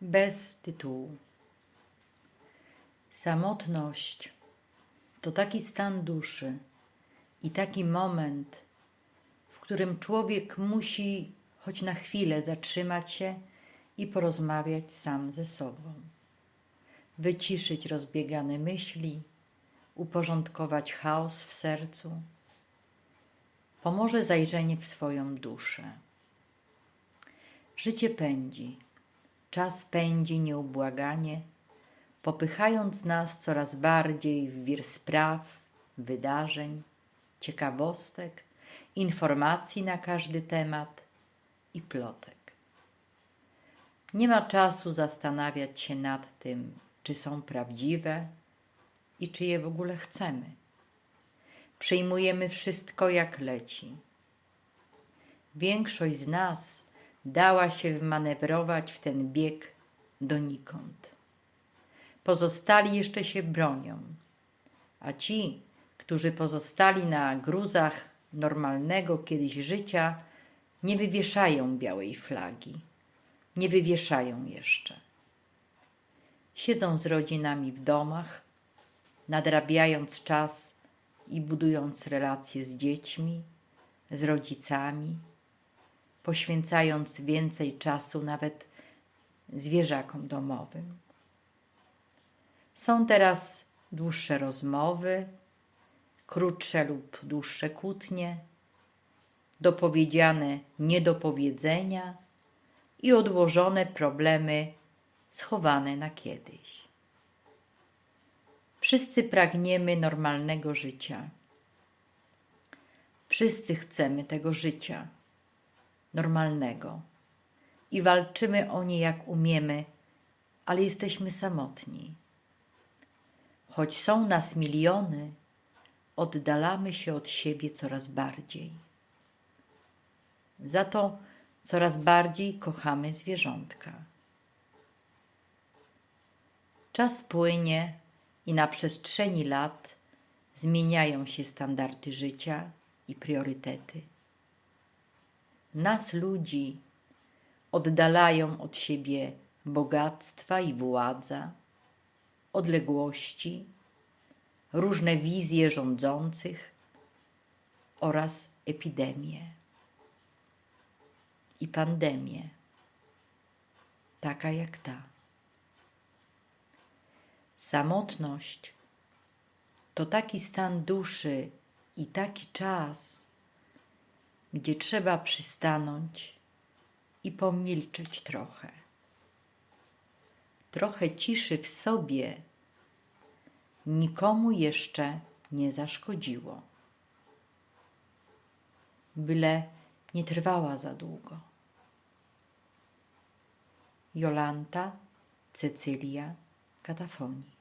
bez tytułu. Samotność to taki stan duszy i taki moment, w którym człowiek musi choć na chwilę zatrzymać się i porozmawiać sam ze sobą, wyciszyć rozbiegane myśli, uporządkować chaos w sercu. Pomoże zajrzenie w swoją duszę. Życie pędzi, czas pędzi nieubłaganie, popychając nas coraz bardziej w wir spraw, wydarzeń, ciekawostek, informacji na każdy temat i plotek. Nie ma czasu zastanawiać się nad tym, czy są prawdziwe i czy je w ogóle chcemy. Przyjmujemy wszystko jak leci. Większość z nas dała się wmanewrować w ten bieg donikąd. Pozostali jeszcze się bronią, a ci, którzy pozostali na gruzach normalnego kiedyś życia, nie wywieszają białej flagi. Nie wywieszają jeszcze. Siedzą z rodzinami w domach, nadrabiając czas i budując relacje z dziećmi, z rodzicami, poświęcając więcej czasu nawet zwierzakom domowym. Są teraz dłuższe rozmowy, krótsze lub dłuższe kłótnie, dopowiedziane niedopowiedzenia i odłożone problemy schowane na kiedyś. Wszyscy pragniemy normalnego życia. Wszyscy chcemy tego życia normalnego i walczymy o nie jak umiemy, ale jesteśmy samotni. Choć są nas miliony, oddalamy się od siebie coraz bardziej. Za to coraz bardziej kochamy zwierzątka. Czas płynie i na przestrzeni lat zmieniają się standardy życia i priorytety. Nas, ludzi, oddalają od siebie bogactwa i władza, odległości, różne wizje rządzących oraz epidemie i pandemie, taka jak ta. Samotność to taki stan duszy i taki czas, gdzie trzeba przystanąć i pomilczeć trochę. Trochę ciszy w sobie nikomu jeszcze nie zaszkodziło. Byle nie trwała za długo. Jolanta Cecylia Katafonii